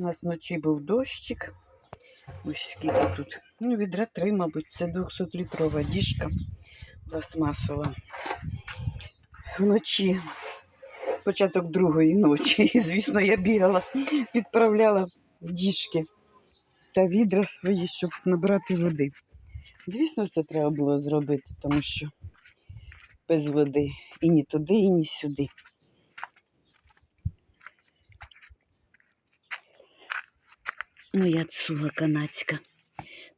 У нас вночі був дощик. Ось скільки тут. Ну, відра три, мабуть, це 200-літрова діжка пластмасова. Вночі, початок другої ночі. І, звісно, я бігала, відправляла діжки та відра свої, щоб набрати води. Звісно, це треба було зробити, тому що без води і ні туди, і ні сюди. Моя цуга канадська.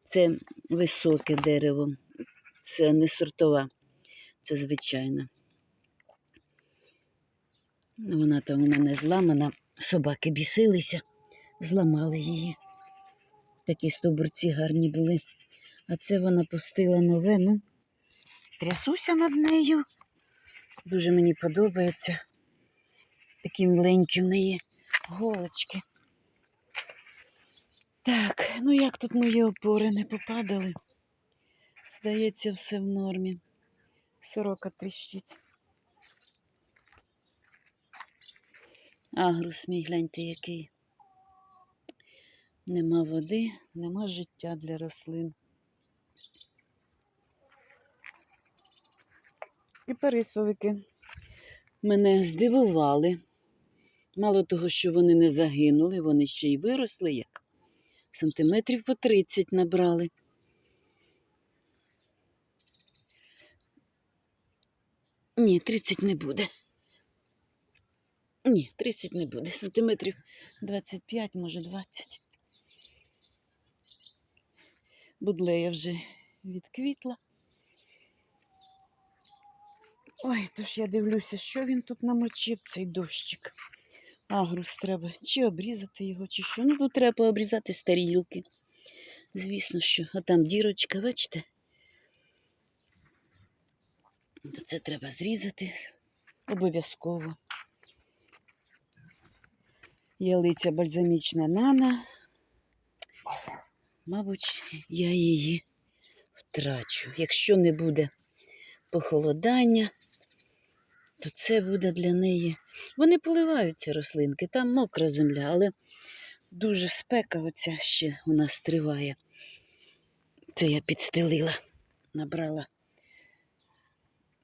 Це високе дерево. Це не сортова, це звичайна. Вона там у мене зламана. Собаки бісилися, зламали її. Такі стовбурці гарні були. А це вона пустила нове. Ну, трясуся над нею. Дуже мені подобається. Такі миленькі в неї голочки. Так, ну як тут мої опори не попадали? Здається, все в нормі. Сорока тріщить. Агрус мій, гляньте, який. Нема води, нема життя для рослин. І пересовики мене здивували. Мало того, що вони не загинули, вони ще й виросли як сантиметрів по 30 набрали. Ні, 30 не буде. Ні, 30 не буде. Сантиметрів 25, може 20. Будлея вже відквітла. Ой, тож я дивлюся, що він тут намочив, цей дощик. Агрус треба чи обрізати його, чи що. Ну, тут треба пообрізати старі гілки. Звісно, що. А там дірочка, бачите? То це треба зрізати обов'язково. Ялиця бальзамічна нана. Мабуть, я її втрачу. Якщо не буде похолодання, то це буде для неї. Вони поливаються рослинки, там мокра земля, але дуже спека оця ще у нас триває. Це я підстелила, набрала.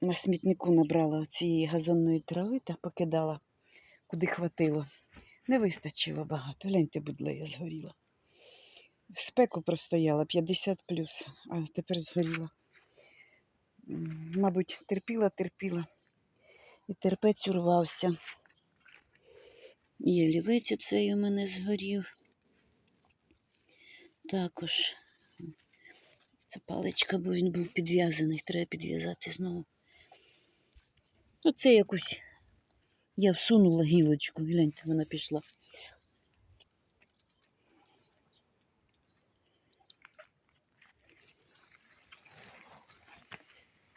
На смітнику набрала цієї газонної трави та покидала, куди хватило. Не вистачило багато. Гляньте, будлея згоріла. Спеку простояла 50 плюс, а тепер згоріла. Мабуть, терпіла, терпіла. І терпець урвався. І олівець оцей у мене згорів. Також це паличка, бо він був підв'язаний, треба підв'язати знову. Оце якусь я всунула гілочку, гляньте, вона пішла.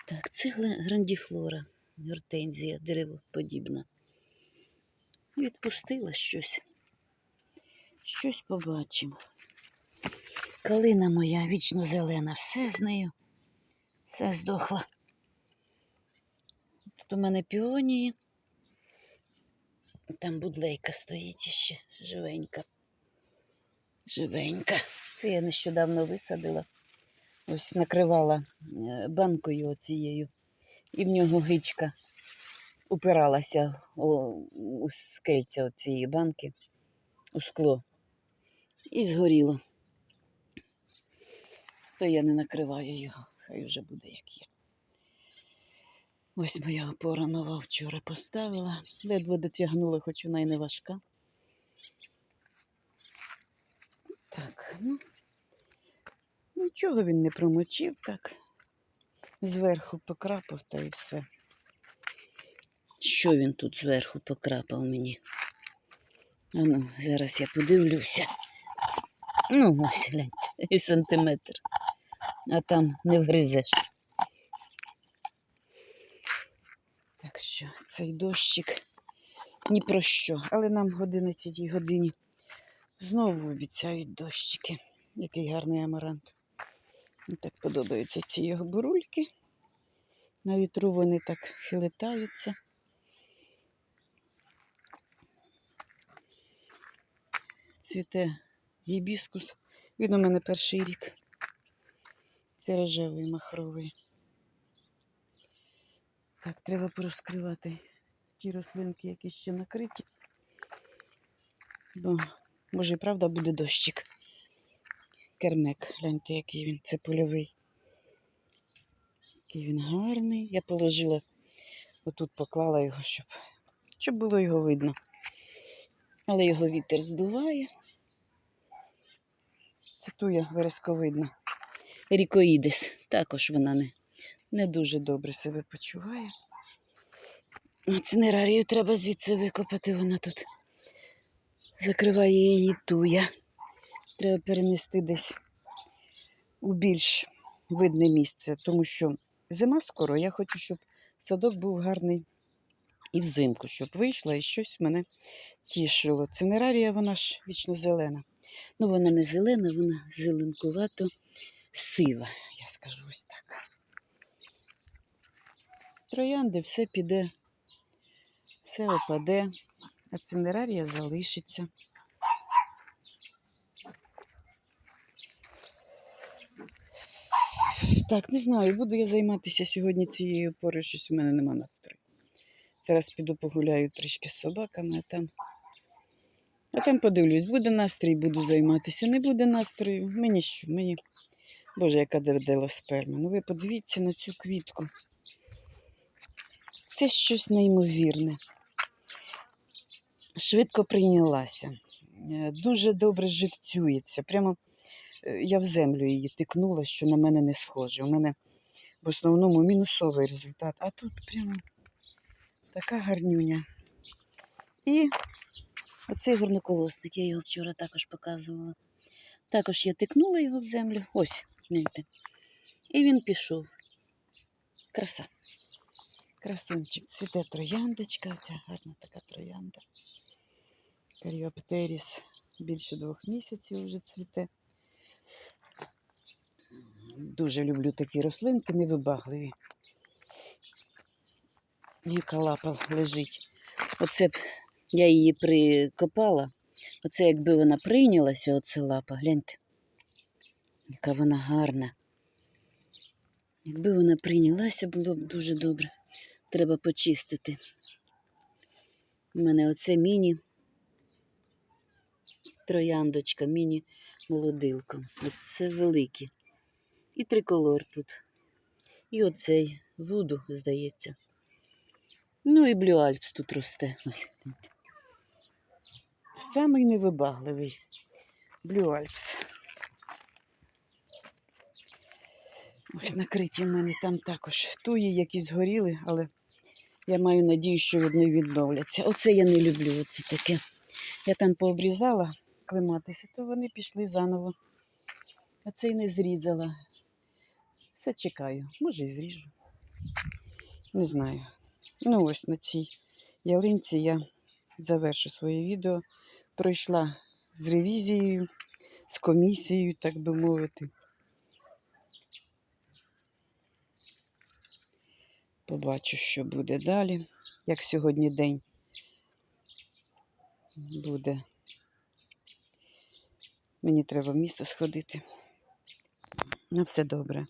Так, це грандіфлора, гортензія, деревоподібна. Відпустила щось. Щось побачимо. Калина моя вічно зелена, все з нею, все здохла. Тут у мене піонії. Там будлейка стоїть іще живенька. Живенька. Це я нещодавно висадила. Ось накривала е, банкою оцією. І в нього гичка упиралася у, скельця цієї банки, у скло. І згоріло. То я не накриваю його, хай вже буде як є. Ось моя опора нова вчора поставила. Ледве дотягнула, хоч вона й не важка. Так, ну. Нічого він не промочив так. Зверху покрапав та і все. Що він тут зверху покрапав мені? А ну, зараз я подивлюся. Ну, ось гляньте, і сантиметр. А там не вгризеш. Так що цей дощик ні про що. Але нам в 11 годині знову обіцяють дощики. Який гарний амарант. Мені так подобаються ці його бурульки. На вітру вони так хилитаються. цвіте гібіскус. Він у мене перший рік. Це рожевий махровий. Так, треба порозкривати ті рослинки, які ще накриті. Бо, може, і правда буде дощик. Кермек, гляньте, який він, це польовий. Який він гарний. Я положила, отут поклала його, щоб, щоб було його видно. Але його вітер здуває. Це туя вересковидна. Рікоїдес. Також вона не, не дуже добре себе почуває. А цинерарію треба звідси викопати, вона тут закриває її туя. Треба перенести десь у більш видне місце, тому що зима скоро. Я хочу, щоб садок був гарний і взимку, щоб вийшла і щось мене тішило. Цинерарія, вона ж вічно зелена. Ну, вона не зелена, вона зеленкувато сива, я скажу ось так. Троянди все піде, все опаде, а цинерарія залишиться. Так, не знаю, буду я займатися сьогодні цією порою, щось у мене нема настрою. Зараз піду погуляю трішки з собаками, а там. А там подивлюсь, буде настрій, буду займатися. Не буде настрою. Мені що? Мені. Боже, яка дердела сперма. Ну ви подивіться на цю квітку. Це щось неймовірне. Швидко прийнялася. Е, Дуже добре живцюється. Прямо я в землю її тикнула, що на мене не схоже. У мене в основному мінусовий результат. А тут прямо така гарнюня. І оцей горноколосник, я його вчора також показувала. Також я тикнула його в землю. Ось, гляньте. І він пішов. Краса. Красунчик. Цвіте трояндочка. Ця гарна така троянда. Каріоптеріс більше двох місяців вже цвіте. Дуже люблю такі рослинки, невибагливі. Яка лапа лежить. Оце б я її прикопала. Оце якби вона прийнялася, оце лапа, гляньте. Яка вона гарна. Якби вона прийнялася, було б дуже добре. Треба почистити. У мене оце міні трояндочка, міні молодилка. Це великі. І триколор тут. І оцей вуду, здається. Ну і Блю Альпс тут росте. Ось. Самий невибагливий Блю Альпс. Ось накриті в мене там також туї, які згоріли, але я маю надію, що вони відновляться. Оце я не люблю, оце таке. Я там пообрізала клематися, то вони пішли заново. А цей не зрізала. Все чекаю, може і зріжу. Не знаю. Ну, ось на цій ялинці я завершу своє відео. Пройшла з ревізією, з комісією, так би мовити. Побачу, що буде далі. Як сьогодні день буде. Мені треба в місто сходити. На все добре.